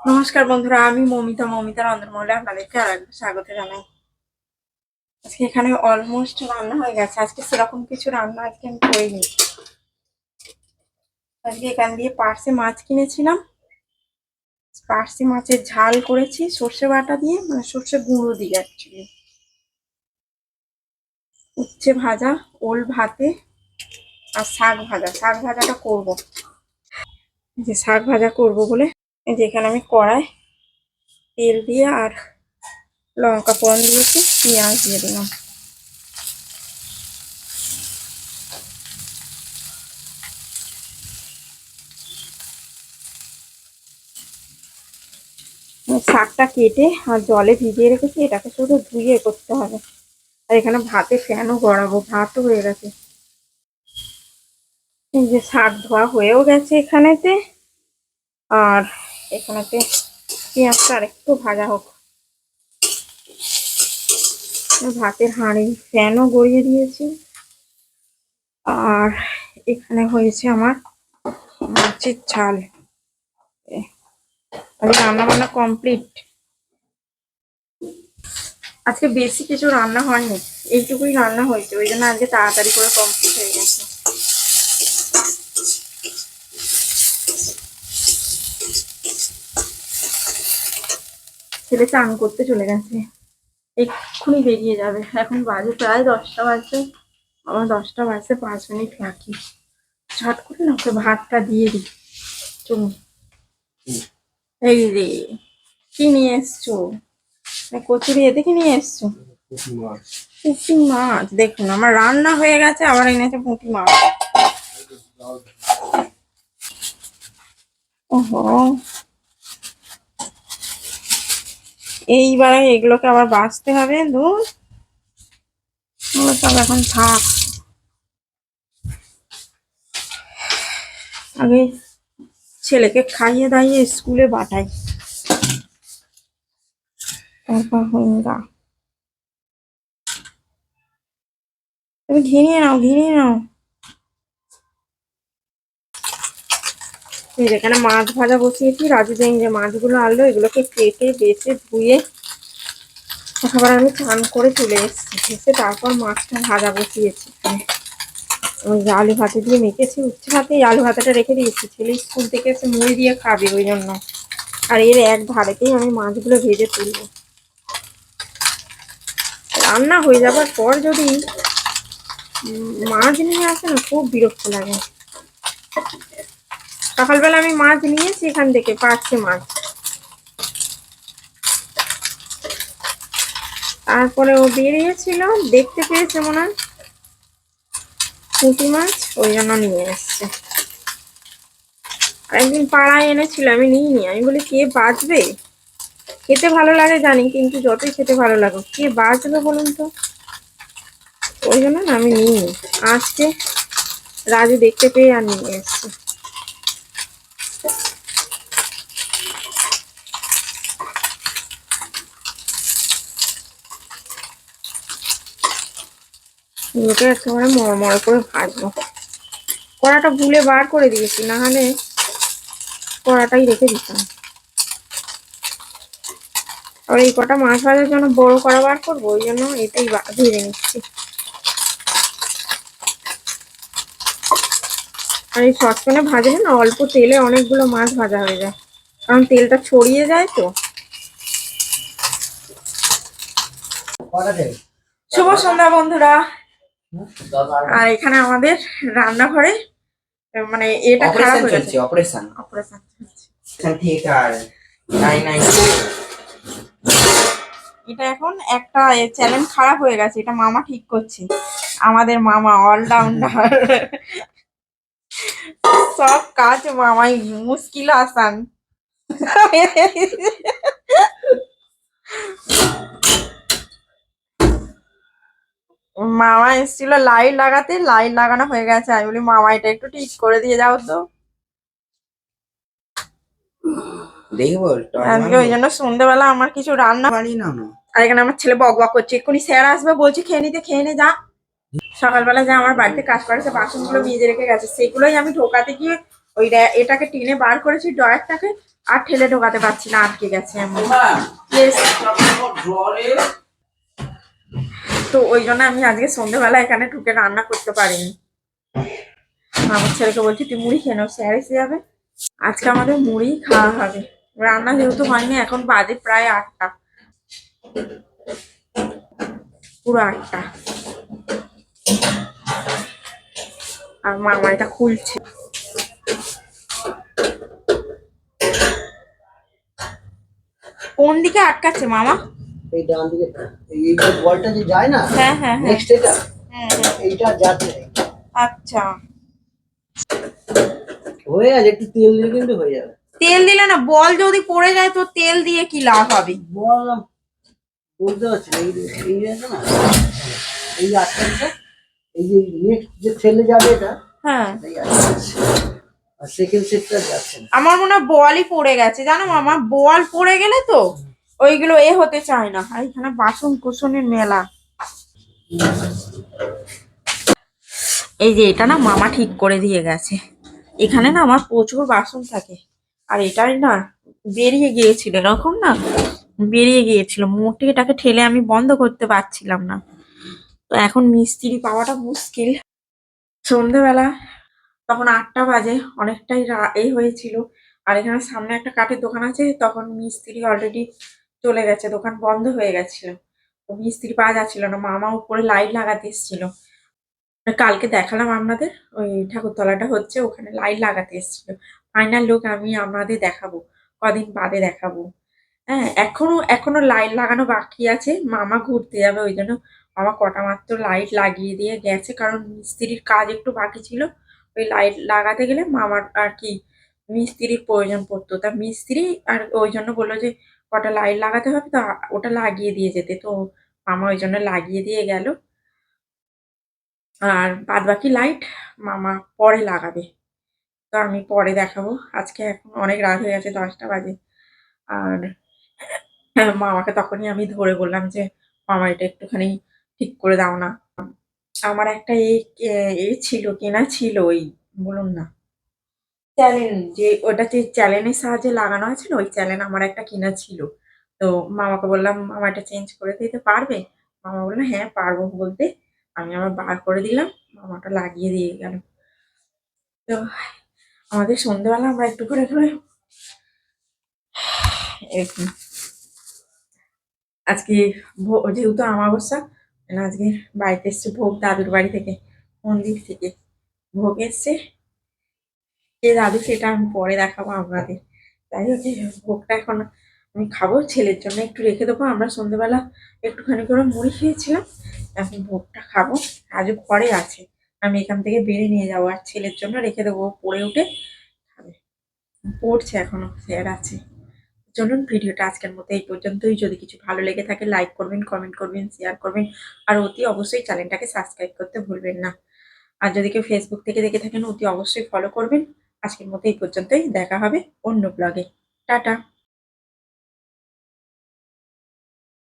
নমস্কার বন্ধুরা, আমি মমিতা মমিতা রন্ধনমহলে আপনাদেরকে আর একবার স্বাগত জানাই। আজকে এখানে অলমোস্ট রান্না হয়ে গেছে। আজকে সেরকম কিছু রান্না আজকে আমি করিনি। আজকে এখান দিয়ে পার্সে মাছ কিনেছিলাম। পার্সে মাছের ঝাল করেছি সর্ষে বাটা দিয়ে মানে সর্ষে গুঁড়ো দিয়ে অ্যাকচুয়ালি উচ্ছে ভাজা, ওল ভাতে আর শাক ভাজা। শাক ভাজাটা করব। যে শাক ভাজা করব বলে এই যে এখানে আমি কড়াই, তেল দিয়ে আর লঙ্কা ফোড়ন দিয়েছি, পেঁয়াজ দিয়ে দিলাম। শাকটা কেটে আর জলে ভিজিয়ে রেখেছি, এটাকে শুধু ধুয়ে করতে হবে। আর এখানে ভাতে ফ্যানও গড়াবো, ভাতও হয়ে গেছে। এই যে শাক ধোয়া হয়েও গেছে এখানেতে। আর এখানেতে পেঁয়াজটা আর একটু ভাজা হোক। ভাতের হাঁড়ি ফ্যানও গড়িয়ে দিয়েছি। আর এখানে হয়েছে আমার মাছের আজকে রান্না বান্না কমপ্লিট। আজকে বেশি কিছু রান্না হয়নি, এইটুকুই রান্না হয়েছে, ওই জন্য আজকে তাড়াতাড়ি করে কমপ্লিট হয়ে গেছে। ছেলে চান করতে চলে গেছে। এক্ষুনি বেরিয়ে যাবে। এখন বাজে প্রায় দশটা বাজে। আমার দশটা বাজতে পাঁচ মিনিট বাকি। ঝট করে না ওকে ভাতটা দিয়ে দিই। চলুন এই রে কি নিয়ে এসছো? কচুরি এতে কি নিয়ে এসছো? পুঁটি মাছ। দেখুন আমার রান্না হয়ে গেছে আবার এনেছে পুঁটি মাছ। ওহো। এইবারে এগুলোকে আবার বাঁচতে হবে দুধ সব এখন থাক। আগে ছেলেকে খাইয়ে দাইয়ে স্কুলে পাঠাই। তারপর হইঙ্গা তুমি ঘিরিয়ে নাও ঘিরিয়ে নাও। এই যেখানে মাছ ভাজা বসিয়েছি রাজু দেন যে মাছগুলো আনলো, এগুলোকে কেটে, বেছে, ধুয়ে একেবারে আমি চান করে চলে এসেছি। এসে তারপর মাছটা ভাজা বসিয়েছি। ওই আলু ভাতে দিয়ে মেখেছি, উচ্ছে ভাতে আলু ভাতাটা রেখে দিয়েছি। ছেলে স্কুল থেকে এসে মুড়ি দিয়ে খাবে ওই জন্য। আর এর এক ধারেতেই আমি মাছগুলো ভেজে তুলবো। রান্না হয়ে যাবার পর যদি মাছ নিয়ে আসে না, খুব বিরক্ত লাগে। সকালবেলা আমি মাছ নিয়েছি, এখান থেকে পাঁচশে মাছ। তারপরে ও বেরিয়েছিল, দেখতে পেয়েছে মনে হয়। পুঁটি মাছ, ওই জন্য নিয়ে এসছে। একদিন পাড়ায় এনেছিল, আমি নিইনি। আমি বলি, কে বাঁচবে? খেতে ভালো লাগে জানি, কিন্তু যতই খেতে ভালো লাগুক, কে বাঁচবে বলুন তো? ওই জন্য না আমি নিইনি। আজকে রাজু দেখতে পেয়ে আর নিয়ে এসছে। এগুলোকে একেবারে মরমর করে ভাজবো। কড়াটা ভুলে বার করে দিয়েছি না হলে কড়াটাই রেখে দিতাম। আর এই কটা মাছ ভাজার জন্য বড় কড়া বার করব ওই জন্য এটাই ভেজে নিচ্ছি। আর এই সসপ্যানে ভাজলে না অল্প তেলে অনেকগুলো মাছ ভাজা হয়ে যায়। কারণ তেলটা ছড়িয়ে যায় তো। শুভ সন্ধ্যা বন্ধুরা। আর এখানে আমাদের রান্নাঘরে মানে এটা খারাপ হয়ে গেছে। Operation operation. থিয়েটার নাইন এটা এখন একটা চ্যানেল খারাপ হয়ে গেছে এটা মামা ঠিক করছে। আমাদের মামা অলরাউন্ডার সব কাজ মামাই মুশকিল আসান। মামা এসেছিল লাইট লাগাতে লাইট লাগানো হয়ে গেছে। আমি বলি মামা এটা একটু ঠিক করে দিয়ে যাও তো। আজকে ওই জন্য সন্ধ্যেবেলা আমার কিছু রান্না না না আর এখানে আমার ছেলে বক বক করছে। এক্ষুনি স্যার আসবে বলছে খেয়ে নিতে খেয়ে নে যা। সকালবেলা যে আমার বাড়িতে কাজ করেছে বাসনগুলো ভিজে রেখে গেছে। সেগুলোই আমি ঢোকাতে গিয়ে ওই এটাকে টেনে বার করেছি ড্রয়ারটাকে আর ঠেলে ঢোকাতে পারছি না আটকে গেছে এমন তো ওই জন্য আমি আজকে সন্ধ্যেবেলা এখানে ঢুকে রান্না করতে পারিনি। আমার ছেলেকে বলছি, তুই মুড়ি খেয়ে নাও, স্যার এসে যাবে। আজকে আমাদের মুড়ি খাওয়া হবে। রান্না যেহেতু হয়নি, এখন বাজে প্রায় আটটা। পুরো আটটা। আর মামা এটা খুলছে। কোন দিকে আটকাচ্ছে মামা? এই ডান দিকে এই যে বলটা যে যায় না হ্যাঁ হ্যাঁ হ্যাঁ। নেক্সট এটা হ্যাঁ, হ্যাঁ। এইটা যাচ্ছে আচ্ছা। হয়ে গেছে একটু তেল দিয়ে কিন্তু হয়ে যাবে। তেল দিলে না বল যদি পড়ে যায় তো তেল দিয়ে কি লাভ হবে? বললাম বলতে পারছি এই এই আছে না এই যে এই যে নেক্সট যে ছেলে যাবে এটা হ্যাঁ। এই আর সেকেন্ড সেটটা যাচ্ছে আমার মনে হয় বলই পড়ে গেছে। জানো মামা বল পড়ে গেলে তো ওইগুলো এ হতে চায় না। এখানে বাসন কুসনের মেলা। এই যে এটা না মামা ঠিক করে দিয়ে গেছে। এখানে না আমার প্রচুর বাসন থাকে। আর এটাই না বেরিয়ে গিয়েছিল, এরকম না বেরিয়ে গিয়েছিল। মোটে এটাকে ঠেলে আমি বন্ধ করতে পারছিলাম না। তো এখন মিস্ত্রি পাওয়াটা মুশকিল। সন্ধেবেলা, তখন আটটা বাজে, অনেকটাই এই হয়েছিল। আর এখানে সামনে একটা কাঠের দোকান আছে, তখন মিস্ত্রি অলরেডি চলে গেছে, দোকান বন্ধ হয়ে গেছিল। তো মিস্ত্রি পাওয়া যাচ্ছিল না, মামা উপরে লাইট লাগাতে এসেছিল। কালকে দেখালাম আপনাদের, ওই ঠাকুরতলাটা হচ্ছে, ওখানে লাইট লাগাতে এসেছিল। ফাইনাল লোক আমি আপনাদের দেখাবো, কদিন বাদে দেখাবো। হ্যাঁ এখনও এখনও লাইট লাগানো বাকি আছে, মামা ঘুরতে যাবে, ওই জন্য মামা কটা মাত্র লাইট লাগিয়ে দিয়ে গেছে, কারণ মিস্ত্রির কাজ একটু বাকি ছিল। ওই লাইট লাগাতে গেলে মামার আর কি মিস্ত্রির প্রয়োজন পড়তো। তা মিস্ত্রি আর ওই জন্য বলল যে কটা লাইট লাগাতে হবে, তো ওটা লাগিয়ে দিয়ে যেতে। তো মামা ওই জন্য লাগিয়ে দিয়ে গেল। আর বাদ বাকি লাইট মামা পরে লাগাবে। তো আমি পরে দেখাবো। আজকে এখন অনেক রাত হয়ে গেছে, দশটা বাজে। আর মামাকে তখনই আমি ধরে বললাম যে, মামা, এটা একটুখানি ঠিক করে দাও না। আমার একটা এই এ ছিল, কেনা ছিল ওই, বলুন না। চ্যানেল যে ওটা যে চ্যানেলের সাহায্যে লাগানো আছে না ওই চ্যানেল আমার একটা কেনা ছিল। তো মামাকে বললাম, মামা এটা চেঞ্জ করে দিতে পারবে? মামা বলল হ্যাঁ পারব বলতে। আমি আবার বার করে দিলাম, মামাটা লাগিয়ে দিয়ে গেল। তো আমাদের সন্ধ্যেবেলা আমরা একটু করে করে এরকম। আজকে যেহেতু আমাবস্যা আজকে বাড়িতে এসছে ভোগ, দাদুর বাড়ি থেকে মন্দির থেকে ভোগ এসছে। যে দাদু সেটা আমি পরে দেখাবো আপনাদের। তাই হচ্ছে ভোগটা এখন আমি খাব। ছেলের জন্য একটু রেখে দেবো। আমরা সন্ধ্যেবেলা একটুখানি করে মুড়ি খেয়েছিলাম। এখন ভোগটা খাব। আজও ঘরে আছে। আমি এখান থেকে বেড়ে নিয়ে যাব। আর ছেলের জন্য রেখে দেবো। পড়ে উঠে খাবে। পড়ছে এখনও। স্যার আছে। চলুন, ভিডিওটা আজকের মতো এই পর্যন্তই। যদি কিছু ভালো লেগে থাকে লাইক করবেন কমেন্ট করবেন শেয়ার করবেন। আর অতি অবশ্যই চ্যানেলটাকে সাবস্ক্রাইব করতে ভুলবেন না। আর যদি কেউ ফেসবুক থেকে দেখে থাকেন, অতি অবশ্যই ফলো করবেন। আজকের মতো এই পর্যন্তই। দেখা হবে অন্য ব্লগে টাটা।